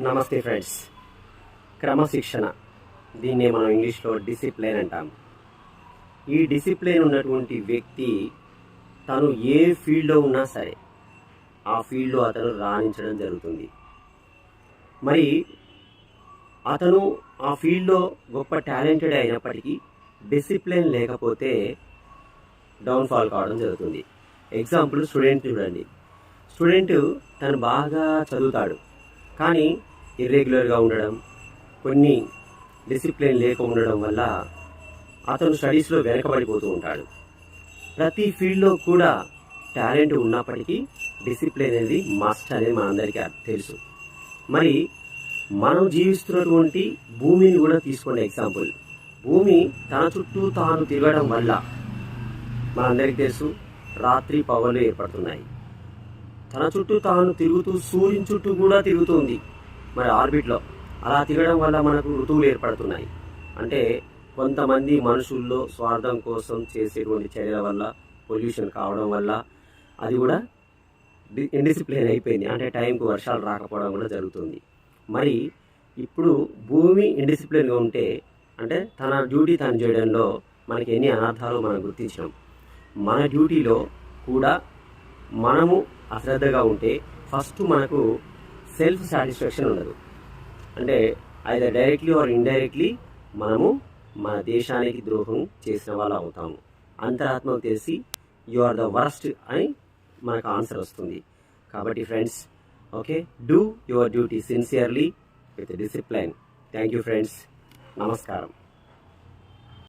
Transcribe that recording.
నమస్తే ఫ్రెండ్స్. క్రమశిక్షణ. దీన్నే మనం ఇంగ్లీష్లో డిసిప్లైన్ అంటాం. ఈ డిసిప్లైన్ ఉన్నటువంటి వ్యక్తి తను ఏ ఫీల్డ్లో ఉన్నా సరే ఆ ఫీల్డ్లో అతను రాణించడం జరుగుతుంది. మరి అతను ఆ ఫీల్డ్లో గొప్ప టాలెంటెడ్ అయినప్పటికీ డిసిప్లిన్ లేకపోతే డౌన్ఫాల్ కావడం జరుగుతుంది. ఎగ్జాంపుల్ స్టూడెంట్ చూడండి. స్టూడెంట్ తను బాగా చదువుతాడు. కానీ ఇర్రెగ్యులర్గా ఉండడం కొన్ని డిసిప్లిన్ లేక ఉండడం వల్ల అతను స్టడీస్లో వెనకబడిపోతూ ఉంటాడు. ప్రతి ఫీల్డ్లో కూడా టాలెంట్ ఉన్నప్పటికీ డిసిప్లిన్ అనేది మస్ట్ అనేది మనందరికీ తెలుసు. మరి మనం జీవిస్తున్నటువంటి భూమిని కూడా తీసుకునే ఎగ్జాంపుల్ భూమి తన చుట్టూ తాను తిరగడం వల్ల మనందరికీ తెలుసు రాత్రి పగలు ఏర్పడుతున్నాయి. తన చుట్టూ తాను తిరుగుతూ సూర్యుని చుట్టూ కూడా తిరుగుతుంది మరి ఆర్బిట్లో. అలా తిరగడం వల్ల మనకు ఋతువులు ఏర్పడుతున్నాయి. అంటే కొంతమంది మనుషుల్లో స్వార్థం కోసం చేసేటువంటి చర్యల వల్ల పొల్యూషన్ కావడం వల్ల అది కూడా ఇండిసిప్లిన్ అయిపోయింది. అంటే టైంకు వర్షాలు రాకపోవడం కూడా జరుగుతుంది. మరి ఇప్పుడు భూమి ఇండిసిప్లిన్గా ఉంటే అంటే తన డ్యూటీ తను చేయడంలో మనకి ఎన్ని అనర్థాలు మనం గుర్తించాం మన డ్యూటీలో కూడా మనము అశ్రద్ధగా ఉంటే ఫస్ట్ మనకు సెల్ఫ్ సాటిస్ఫాక్షన్ ఉండదు. అంటే అయితే డైరెక్ట్లీ ఆర్ ఇండైరెక్ట్లీ మనము మన దేశానికి ద్రోహం చేసిన వాళ్ళు అవుతాము. అంతరాత్మకు తెలిసి యు ఆర్ ద వరస్ట్ అని మనకు ఆన్సర్ వస్తుంది. కాబట్టి friends okay do your duty sincerely with discipline thank you friends నమస్కారం.